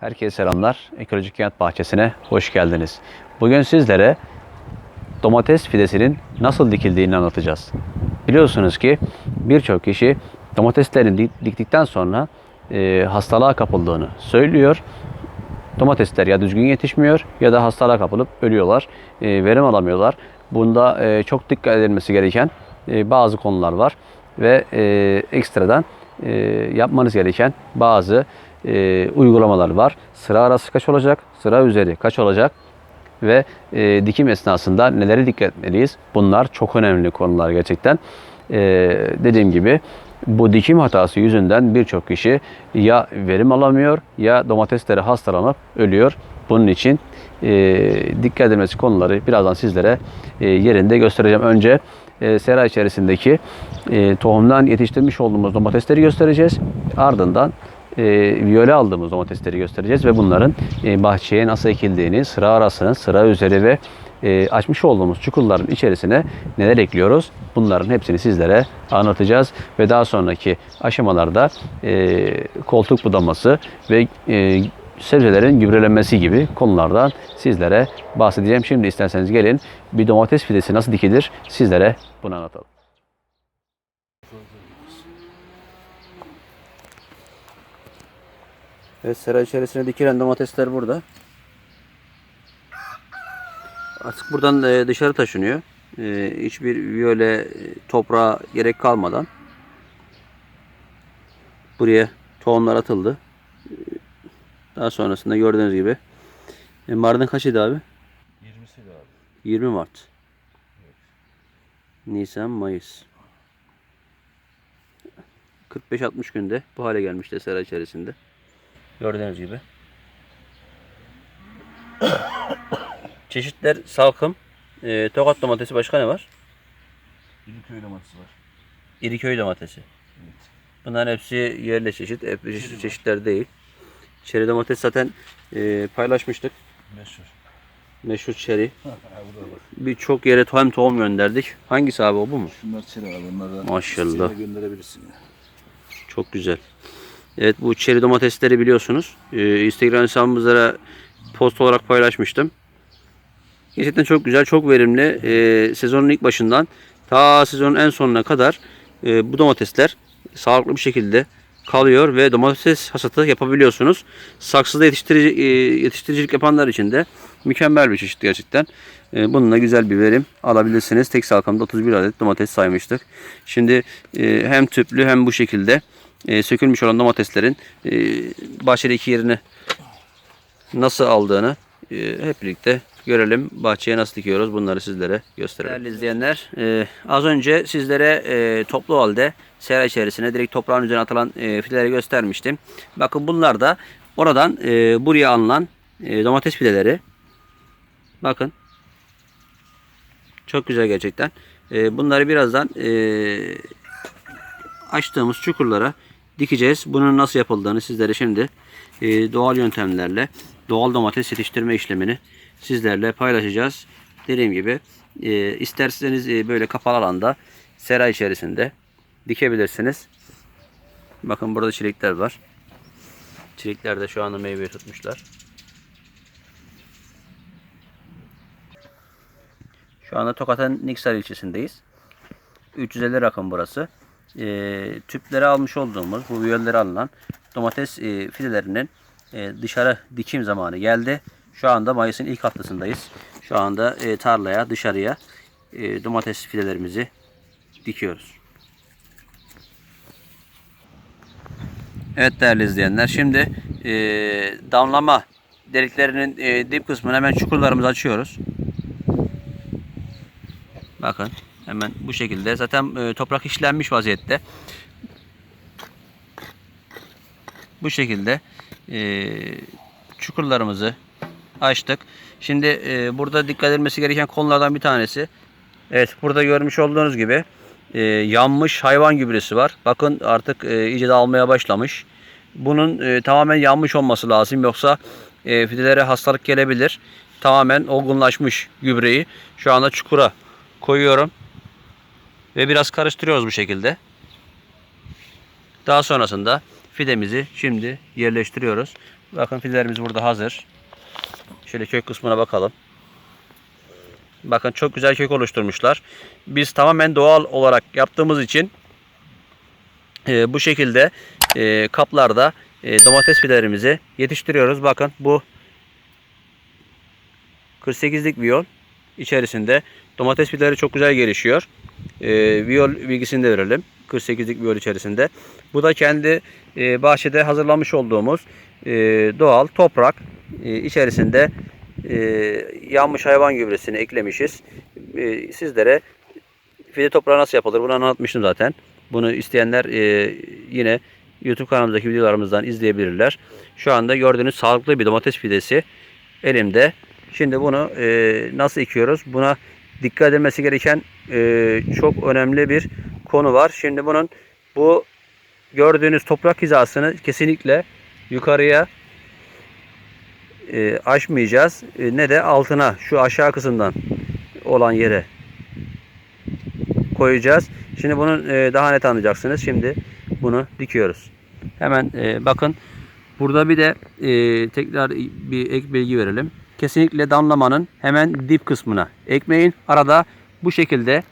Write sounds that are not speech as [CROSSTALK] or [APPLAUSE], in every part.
Herkese selamlar. Ekolojik Hayat Bahçesi'ne hoş geldiniz. Bugün sizlere domates fidesinin nasıl dikildiğini anlatacağız. Biliyorsunuz ki birçok kişi domateslerini dik- diktikten sonra e, hastalığa kapıldığını söylüyor. Domatesler ya düzgün yetişmiyor ya da hastalığa kapılıp ölüyorlar. E, verim alamıyorlar. Bunda e, çok dikkat edilmesi gereken e, bazı konular var ve e, ekstradan e, yapmanız gereken bazı e, uygulamalar var. Sıra arası kaç olacak? Sıra üzeri kaç olacak? Ve e, dikim esnasında neleri dikkat etmeliyiz? Bunlar çok önemli konular gerçekten. E, dediğim gibi bu dikim hatası yüzünden birçok kişi ya verim alamıyor ya domatesleri hastalanıp ölüyor. Bunun için e, dikkat edilmesi konuları birazdan sizlere e, yerinde göstereceğim. Önce e, sera içerisindeki e, tohumdan yetiştirmiş olduğumuz domatesleri göstereceğiz. Ardından e, viyole aldığımız domatesleri göstereceğiz ve bunların e, bahçeye nasıl ekildiğini, sıra arasını, sıra üzeri ve e, açmış olduğumuz çukurların içerisine neler ekliyoruz? Bunların hepsini sizlere anlatacağız ve daha sonraki aşamalarda e, koltuk budaması ve e, sebzelerin gübrelenmesi gibi konulardan sizlere bahsedeceğim. Şimdi isterseniz gelin bir domates fidesi nasıl dikilir sizlere bunu anlatalım. Evet sera içerisine dikilen domatesler burada. Artık buradan e, dışarı taşınıyor. E, Hiçbir viyole e, toprağa gerek kalmadan buraya tohumlar atıldı. Daha sonrasında gördüğünüz gibi Mart'ın kaçıydı abi? 20'si de abi. 20 Mart. Nisan, Mayıs. 45-60 günde bu hale gelmişti sera içerisinde. Gördüğünüz gibi. Çeşitler salkım. E, tokat domatesi başka ne var? İriköy domatesi var. İriköy domatesi. Evet. Bunların hepsi yerli çeşit. Hepsi çeşitler değil. Çeri domates zaten e, paylaşmıştık. Meşhur. Meşhur çeri. [LAUGHS] Birçok yere tohum tohum gönderdik. Hangisi abi o bu mu? Şunlar çeri abi. Bunlardan Maşallah. gönderebilirsin ya. Çok güzel. Evet bu çeri domatesleri biliyorsunuz. Ee, Instagram hesabımızda post olarak paylaşmıştım. Gerçekten çok güzel, çok verimli. Ee, sezonun ilk başından ta sezonun en sonuna kadar e, bu domatesler sağlıklı bir şekilde kalıyor ve domates hasatı yapabiliyorsunuz. Saksıda yetiştirici, e, yetiştiricilik yapanlar için de mükemmel bir çeşit gerçekten. E, bununla güzel bir verim alabilirsiniz. Tek salkamda 31 adet domates saymıştık. Şimdi e, hem tüplü hem bu şekilde e, sökülmüş olan domateslerin e, bahçedeki yerini nasıl aldığını e, hep birlikte görelim. Bahçeye nasıl dikiyoruz bunları sizlere gösterelim. Değerli izleyenler e, az önce sizlere e, toplu halde sera içerisine direkt toprağın üzerine atılan e, fideleri göstermiştim. Bakın bunlar da oradan e, buraya alınan e, domates fideleri. Bakın. Çok güzel gerçekten. E, bunları birazdan e, açtığımız çukurlara dikeceğiz. Bunun nasıl yapıldığını sizlere şimdi e, doğal yöntemlerle doğal domates yetiştirme işlemini sizlerle paylaşacağız. Dediğim gibi e, isterseniz e, böyle kapalı alanda sera içerisinde dikebilirsiniz. Bakın burada çilekler var. Çilekler de şu anda meyve tutmuşlar. Şu anda Tokat'ın Niksar ilçesindeyiz. 350 rakım burası. E, tüplere almış olduğumuz bu viyolleri alınan domates e, fidelerinin e, dışarı dikim zamanı geldi. Şu anda Mayıs'ın ilk haftasındayız. Şu anda e, tarlaya dışarıya e, domates fidelerimizi dikiyoruz. Evet değerli izleyenler şimdi e, damlama deliklerinin e, dip kısmını hemen çukurlarımızı açıyoruz. Bakın hemen bu şekilde zaten e, toprak işlenmiş vaziyette. Bu şekilde e, çukurlarımızı açtık. Şimdi e, burada dikkat edilmesi gereken konulardan bir tanesi. Evet burada görmüş olduğunuz gibi yanmış hayvan gübresi var. Bakın artık iyice dağılmaya başlamış. Bunun tamamen yanmış olması lazım. Yoksa fidelere hastalık gelebilir. Tamamen olgunlaşmış gübreyi şu anda çukura koyuyorum. Ve biraz karıştırıyoruz bu şekilde. Daha sonrasında fidemizi şimdi yerleştiriyoruz. Bakın fidelerimiz burada hazır. Şöyle kök kısmına bakalım. Bakın çok güzel kök oluşturmuşlar. Biz tamamen doğal olarak yaptığımız için e, bu şekilde e, kaplarda e, domates fidelerimizi yetiştiriyoruz. Bakın bu 48'lik viyol içerisinde domates fideleri çok güzel gelişiyor. E, viyol bilgisini de verelim. 48'lik viyol içerisinde. Bu da kendi e, bahçede hazırlamış olduğumuz e, doğal toprak e, içerisinde e, yanmış hayvan gübresini eklemişiz. E, sizlere fide toprağı nasıl yapılır bunu anlatmıştım zaten. Bunu isteyenler e, yine YouTube kanalımızdaki videolarımızdan izleyebilirler. Şu anda gördüğünüz sağlıklı bir domates fidesi elimde. Şimdi bunu e, nasıl ekiyoruz? Buna dikkat edilmesi gereken e, çok önemli bir konu var. Şimdi bunun bu gördüğünüz toprak hizasını kesinlikle yukarıya e, aşmayacağız. E, ne de altına şu aşağı kısımdan olan yere koyacağız. Şimdi bunu e, daha net anlayacaksınız. Şimdi bunu dikiyoruz. Hemen e, bakın burada bir de e, tekrar bir ek bilgi verelim. Kesinlikle damlamanın hemen dip kısmına ekmeğin. Arada bu şekilde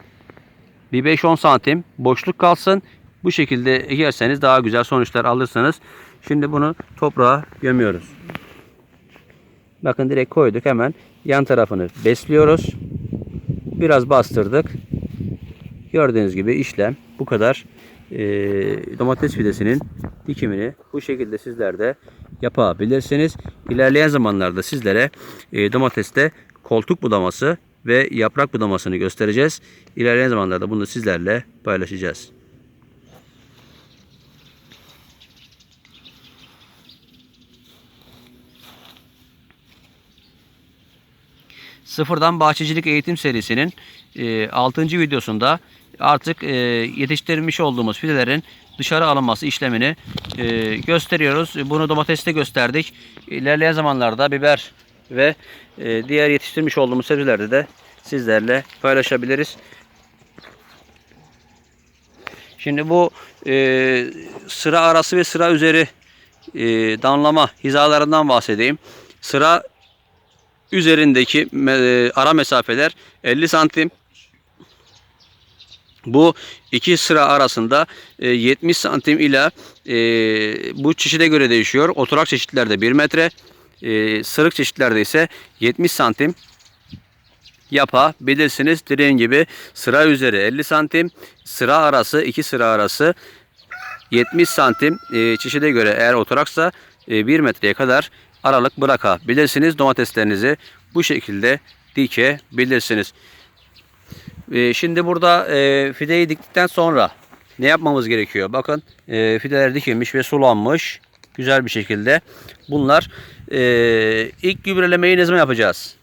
bir 5-10 santim boşluk kalsın. Bu şekilde ekerseniz daha güzel sonuçlar alırsınız. Şimdi bunu toprağa gömüyoruz. Bakın direkt koyduk hemen yan tarafını besliyoruz. Biraz bastırdık. Gördüğünüz gibi işlem bu kadar. Ee, domates fidesinin dikimini bu şekilde sizler de yapabilirsiniz. İlerleyen zamanlarda sizlere e, domateste koltuk budaması ve yaprak budamasını göstereceğiz. İlerleyen zamanlarda bunu sizlerle paylaşacağız. Sıfırdan Bahçecilik Eğitim serisinin 6. videosunda artık e, yetiştirmiş olduğumuz fidelerin dışarı alınması işlemini e, gösteriyoruz. Bunu domateste gösterdik. İlerleyen zamanlarda biber ve e, diğer yetiştirmiş olduğumuz sebzelerde de sizlerle paylaşabiliriz. Şimdi bu e, sıra arası ve sıra üzeri e, damlama hizalarından bahsedeyim. Sıra üzerindeki me- ara mesafeler 50 santim. Bu iki sıra arasında e, 70 santim ile e, bu çeşide göre değişiyor. Oturak çeşitlerde 1 metre, e, sırık çeşitlerde ise 70 santim yapabilirsiniz. Dediğim gibi sıra üzeri 50 santim, sıra arası iki sıra arası 70 santim e, çeşide göre eğer oturaksa e, 1 metreye kadar aralık bırakabilirsiniz. Domateslerinizi bu şekilde dikebilirsiniz. E, şimdi burada e, fideyi diktikten sonra ne yapmamız gerekiyor? Bakın e, fideler dikilmiş ve sulanmış. Güzel bir şekilde. Bunlar e, ilk gübrelemeyi ne zaman yapacağız?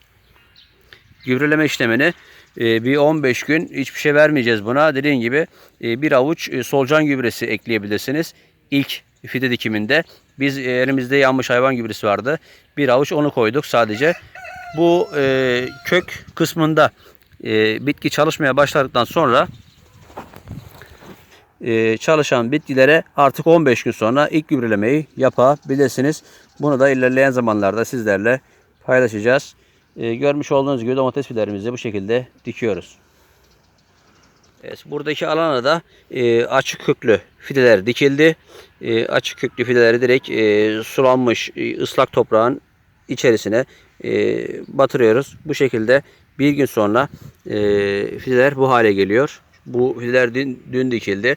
gübreleme işlemini bir 15 gün hiçbir şey vermeyeceğiz buna. Dediğim gibi bir avuç e, solucan gübresi ekleyebilirsiniz. İlk fide dikiminde biz elimizde yanmış hayvan gübresi vardı. Bir avuç onu koyduk sadece. Bu kök kısmında e, bitki çalışmaya başladıktan sonra e, çalışan bitkilere artık 15 gün sonra ilk gübrelemeyi yapabilirsiniz. Bunu da ilerleyen zamanlarda sizlerle paylaşacağız. E, görmüş olduğunuz gibi domates fidelerimizi bu şekilde dikiyoruz. Evet, buradaki alana da e, açık köklü fideler dikildi. E, açık köklü fideleri direkt e, sulanmış e, ıslak toprağın içerisine e, batırıyoruz. Bu şekilde bir gün sonra e, fideler bu hale geliyor. Bu fideler dün, dün dikildi.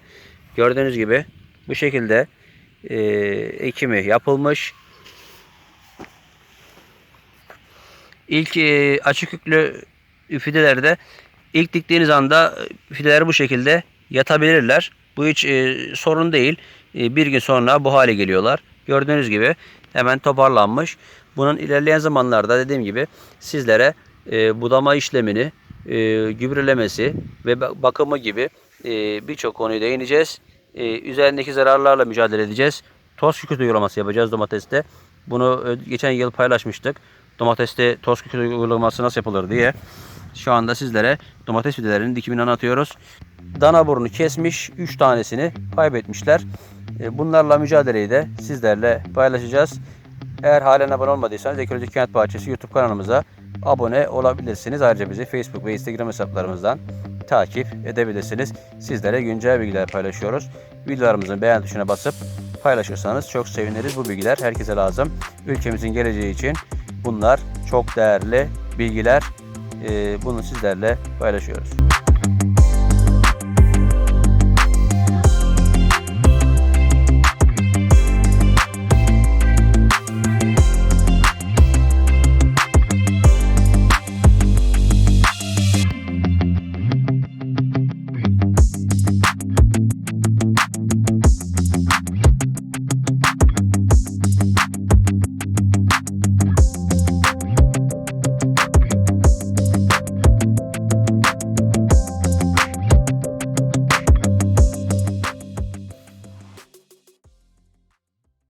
Gördüğünüz gibi bu şekilde e, ekimi yapılmış. İlk e, açık yüklü fidelerde ilk diktiğiniz anda fideler bu şekilde yatabilirler. Bu hiç e, sorun değil. E, bir gün sonra bu hale geliyorlar. Gördüğünüz gibi hemen toparlanmış. Bunun ilerleyen zamanlarda dediğim gibi sizlere e, budama işlemini, e, gübrelemesi ve ba- bakımı gibi e, birçok konuyu değineceğiz. E, üzerindeki zararlarla mücadele edeceğiz. Toz kükürt uygulaması yapacağız domateste. Bunu e, geçen yıl paylaşmıştık. Domateste toz kükürt uygulaması nasıl yapılır diye. Şu anda sizlere domates fidelerinin dikimini anlatıyoruz. Dana burnu kesmiş 3 tanesini kaybetmişler. E, Bunlarla mücadeleyi de sizlerle paylaşacağız. Eğer halen abone olmadıysanız Ekoloji Kent Bahçesi YouTube kanalımıza abone olabilirsiniz. Ayrıca bizi Facebook ve Instagram hesaplarımızdan takip edebilirsiniz. Sizlere güncel bilgiler paylaşıyoruz. Videolarımızın beğen tuşuna basıp paylaşırsanız çok seviniriz. Bu bilgiler herkese lazım. Ülkemizin geleceği için bunlar çok değerli bilgiler. Ee, Bunu sizlerle paylaşıyoruz.